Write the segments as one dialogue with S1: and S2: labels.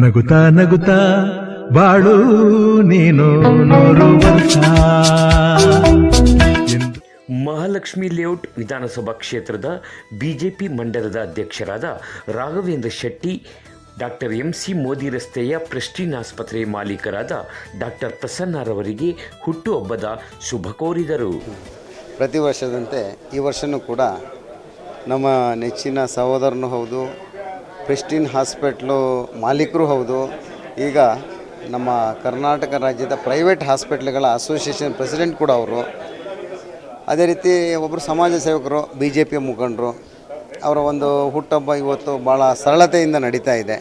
S1: ನಗುತ್ತಾ ನಗುತ್ತಾ ಬಾಳು ನೀನು ನೂರು ವರ್ಷ. ಎಂದು
S2: ಮಹಾಲಕ್ಷ್ಮಿ ಲೇಔಟ್ ವಿಧಾನಸಭಾ ಕ್ಷೇತ್ರದ ಬಿಜೆಪಿ ಮಂಡಲದ ಅಧ್ಯಕ್ಷರಾದ Raghavendra Shetty doctor M C Modi ರಸ್ತೆಯ ಪ್ರೆಸ್ಟೀನ್ ಆಸ್ಪತ್ರೆ ಮಾಲೀಕರಾದ ಡಾಕ್ಟರ್ ಪ್ರಸನ್ನರವರಿಗೆ ಹುಟ್ಟುಹಬ್ಬದ ಶುಭ ಕೋರಿದರು.
S3: ಪ್ರತಿ ವರ್ಷದಂತೆ ಈ ವರ್ಷವೂ ಕೂಡ ನಮ್ಮ ನೆಚ್ಚಿನ ಸಹೋದರನೂ ಹೌದು ಪ್ರೆಸ್ಟಿನ್ ಹಾಸ್ಪಿಟ್ಲು ಮಾಲೀಕರು ಹೌದು. ಈಗ ನಮ್ಮ ಕರ್ನಾಟಕ ರಾಜ್ಯದ ಪ್ರೈವೇಟ್ ಹಾಸ್ಪಿಟ್ಲ್ಗಳ ಅಸೋಸಿಯೇಷನ್ ಪ್ರೆಸಿಡೆಂಟ್ ಕೂಡ ಅವರು. ಅದೇ ರೀತಿ ಒಬ್ಬರು ಸಮಾಜ ಸೇವಕರು ಬಿ ಜೆ ಪಿಯ ಮುಖಂಡರು, ಅವರ ಒಂದು ಹುಟ್ಟಬ್ಬ ಇವತ್ತು ಭಾಳ ಸರಳತೆಯಿಂದ ನಡೀತಾ ಇದೆ.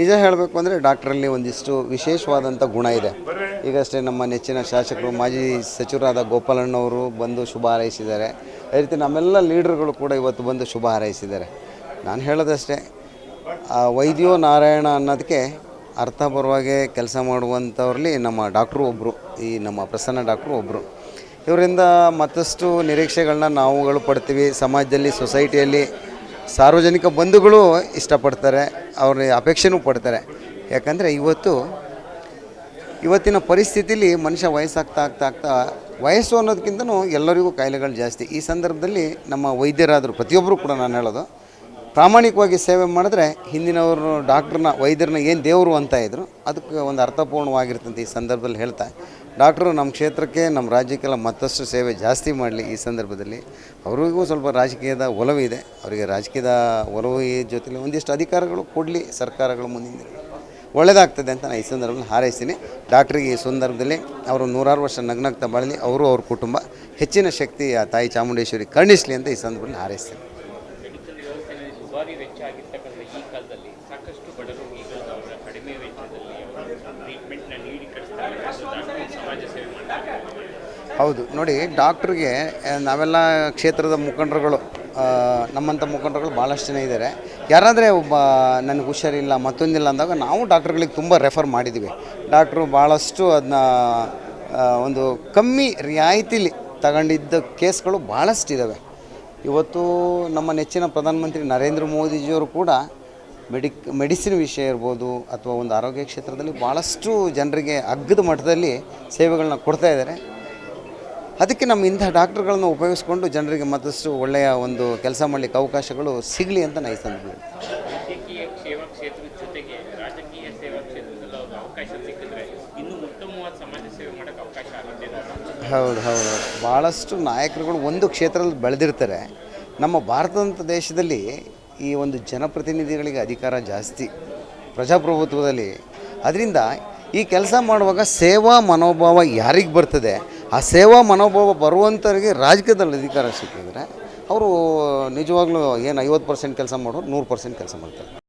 S3: ನಿಜ ಹೇಳಬೇಕು ಅಂದರೆ ಡಾಕ್ಟ್ರಲ್ಲಿ ಒಂದಿಷ್ಟು ವಿಶೇಷವಾದಂಥ ಗುಣ ಇದೆ. ಈಗಷ್ಟೇ ನಮ್ಮ ನೆಚ್ಚಿನ ಶಾಸಕರು ಮಾಜಿ ಸಚಿವರಾದ ಗೋಪಾಲಣ್ಣವರು ಬಂದು ಶುಭ ಹಾರೈಸಿದ್ದಾರೆ. ಅದೇ ರೀತಿ ನಮ್ಮೆಲ್ಲ ಲೀಡರ್ಗಳು ಕೂಡ ಇವತ್ತು ಬಂದು ಶುಭ ಹಾರೈಸಿದ್ದಾರೆ. ನಾನು ಹೇಳೋದಷ್ಟೇ ವೈದ್ಯೋ ನಾರಾಯಣ ಅನ್ನೋದಕ್ಕೆ ಅರ್ಥ ಬರುವಾಗೆ ಕೆಲಸ ಮಾಡುವಂಥವ್ರಲ್ಲಿ ನಮ್ಮ ಡಾಕ್ಟ್ರು ಒಬ್ಬರು ಈ ನಮ್ಮ ಪ್ರಸನ್ನ ಡಾಕ್ಟ್ರು ಒಬ್ಬರು ಇವರಿಂದ ಮತ್ತಷ್ಟು ನಿರೀಕ್ಷೆಗಳನ್ನ ನಾವುಗಳು ಪಡ್ತೀವಿ. ಸಮಾಜದಲ್ಲಿ, ಸೊಸೈಟಿಯಲ್ಲಿ ಸಾರ್ವಜನಿಕ ಬಂಧುಗಳು ಇಷ್ಟಪಡ್ತಾರೆ ಅವ್ರ ಅಪೇಕ್ಷೆನೂ ಪಡ್ತಾರೆ. ಯಾಕಂದರೆ ಇವತ್ತು, ಇವತ್ತಿನ ಪರಿಸ್ಥಿತಿಲಿ ಮನುಷ್ಯ ವಯಸ್ಸಾಗ್ತಾ ಆಗ್ತಾ ಆಗ್ತಾ, ವಯಸ್ಸು ಅನ್ನೋದಕ್ಕಿಂತನೂ ಎಲ್ಲರಿಗೂ ಕಾಯಿಲೆಗಳು ಜಾಸ್ತಿ. ಈ ಸಂದರ್ಭದಲ್ಲಿ ನಮ್ಮ ವೈದ್ಯರಾದರು ಪ್ರತಿಯೊಬ್ಬರು ಕೂಡ ನಾನು ಹೇಳೋದು ಪ್ರಾಮಾಣಿಕವಾಗಿ ಸೇವೆ ಮಾಡಿದ್ರೆ ಹಿಂದಿನವರು ಡಾಕ್ಟ್ರನ್ನ, ವೈದ್ಯರನ್ನ ಏನು ದೇವರು ಅಂತ ಇದ್ರು, ಅದಕ್ಕೆ ಒಂದು ಅರ್ಥಪೂರ್ಣವಾಗಿರ್ತಂತೆ ಈ ಸಂದರ್ಭದಲ್ಲಿ ಹೇಳ್ತಾ. ಡಾಕ್ಟ್ರು ನಮ್ಮ ಕ್ಷೇತ್ರಕ್ಕೆ, ನಮ್ಮ ರಾಜ್ಯಕ್ಕೆಲ್ಲ ಮತ್ತಷ್ಟು ಸೇವೆ ಜಾಸ್ತಿ ಮಾಡಲಿ ಈ ಸಂದರ್ಭದಲ್ಲಿ. ಅವರಿಗೂ ಸ್ವಲ್ಪ ರಾಜಕೀಯದ ಒಲವಿದೆ ಅವರಿಗೆ ರಾಜಕೀಯದ ಒಲವು ಜೊತೆಲಿ ಒಂದಿಷ್ಟು ಅಧಿಕಾರಗಳು ಕೊಡಲಿ ಸರ್ಕಾರಗಳು ಮುಂದಿನ. ಒಳ್ಳೆಯದಾಗ್ತದೆ ಅಂತ ನಾನು ಈ ಸಂದರ್ಭದಲ್ಲಿ ಹಾರೈಸ್ತೀನಿ. ಡಾಕ್ಟ್ರಿಗೆ ಈ ಸಂದರ್ಭದಲ್ಲಿ ಅವರು ನೂರಾರು ವರ್ಷ ನಗ್ನಗ್ತಾ ಬಾಳಲಿ, ಅವರು ಅವ್ರ ಕುಟುಂಬ. ಹೆಚ್ಚಿನ ಶಕ್ತಿ ಆ ತಾಯಿ ಚಾಮುಂಡೇಶ್ವರಿ ಕರ್ಣಿಸಲಿ ಅಂತ ಈ ಸಂದರ್ಭದಲ್ಲಿ ಹಾರೈಸ್ತೀನಿ.
S4: ದುಬಾರಿ ವೆಚ್ಚ ಆಗಿರ್ತಕ್ಕಂಥ ಈ ಕಾಲದಲ್ಲಿ ಸಾಕಷ್ಟು ಬಡ ರೋಗಿಗಳನ್ನು ಅವರ ಕಡಿಮೆ ವೆಚ್ಚದಲ್ಲಿ ಟ್ರೀಟ್ಮೆಂಟ್ನ ನೀಡಿ ಕಳಿಸ್ತಾರೆ ಸಮಾಜ ಸೇವೆ ಮಾಡ್ತಾರೆ.
S3: ಹೌದು. ನೋಡಿ ಡಾಕ್ಟ್ರಿಗೆ ನಾವೆಲ್ಲ ಕ್ಷೇತ್ರದ ಮುಖಂಡರುಗಳು ನಮ್ಮಂಥ ಮುಖಂಡರುಗಳು ಭಾಳಷ್ಟು ಜನ ಇದ್ದಾರೆ. ಯಾರಾದರೆ ಒಬ್ಬ ನನಗೆ ಹುಷಾರಿಲ್ಲ, ಮತ್ತೊಂದಿಲ್ಲ ಅಂದಾಗ ನಾವು ಡಾಕ್ಟ್ರುಗಳಿಗೆ ತುಂಬ ರೆಫರ್ ಮಾಡಿದ್ದೀವಿ. ಡಾಕ್ಟ್ರು ಭಾಳಷ್ಟು ಅದನ್ನ ಒಂದು ಕಮ್ಮಿ ರಿಯಾಯಿತಿಲಿ ತಗೊಂಡಿದ್ದ ಕೇಸ್ಗಳು ಭಾಳಷ್ಟು ಇದ್ದಾವೆ ಇವತ್ತು ನಮ್ಮ ನೆಚ್ಚಿನ ಪ್ರಧಾನಮಂತ್ರಿ ನರೇಂದ್ರ ಮೋದಿಜಿಯವರು ಕೂಡ ಮೆಡಿಕ್, ಮೆಡಿಸಿನ್ ವಿಷಯ ಇರ್ಬೋದು ಅಥವಾ ಒಂದು ಆರೋಗ್ಯ ಕ್ಷೇತ್ರದಲ್ಲಿ ಭಾಳಷ್ಟು ಜನರಿಗೆ ಅಗ್ಗದ ಮಟ್ಟದಲ್ಲಿ ಸೇವೆಗಳನ್ನ ಕೊಡ್ತಾ ಇದ್ದಾರೆ. ಅದಕ್ಕೆ ನಮ್ಮ ಇಂಥ ಡಾಕ್ಟರ್ಗಳನ್ನು ಉಪಯೋಗಿಸ್ಕೊಂಡು ಜನರಿಗೆ ಮತ್ತಷ್ಟು ಒಳ್ಳೆಯ ಒಂದು ಕೆಲಸ ಮಾಡಲಿಕ್ಕೆ ಅವಕಾಶಗಳು ಸಿಗಲಿ ಅಂತ ನಾನು ಈ ಸಂದರ್ಭದಲ್ಲಿ
S4: ಇನ್ನೂ
S3: ಹೌದು ಹೌದು. ಭಾಳಷ್ಟು ನಾಯಕರುಗಳು ಒಂದು ಕ್ಷೇತ್ರದಲ್ಲಿ ಬೆಳೆದಿರ್ತಾರೆ. ನಮ್ಮ ಭಾರತದಂಥ ದೇಶದಲ್ಲಿ ಈ ಒಂದು ಜನಪ್ರತಿನಿಧಿಗಳಿಗೆ ಅಧಿಕಾರ ಜಾಸ್ತಿ. ಪ್ರಜಾಪ್ರಭುತ್ವದಲ್ಲಿ. ಅದರಿಂದ ಈ ಕೆಲಸ ಮಾಡುವಾಗ ಸೇವಾ ಮನೋಭಾವ ಯಾರಿಗೆ ಬರ್ತದೆ? ಆ ಸೇವಾ ಮನೋಭಾವ ಬರುವಂಥವ್ರಿಗೆ ರಾಜಕೀಯದಲ್ಲಿ ಅಧಿಕಾರ ಸಿಕ್ಕಿದ್ರೆ, ಅವರು ನಿಜವಾಗ್ಲೂ ಏನು ಐವತ್ತು ಪರ್ಸೆಂಟ್ ಕೆಲಸ ಮಾಡೋರು ನೂರು ಪರ್ಸೆಂಟ್ ಕೆಲಸ ಮಾಡ್ತಾರೆ.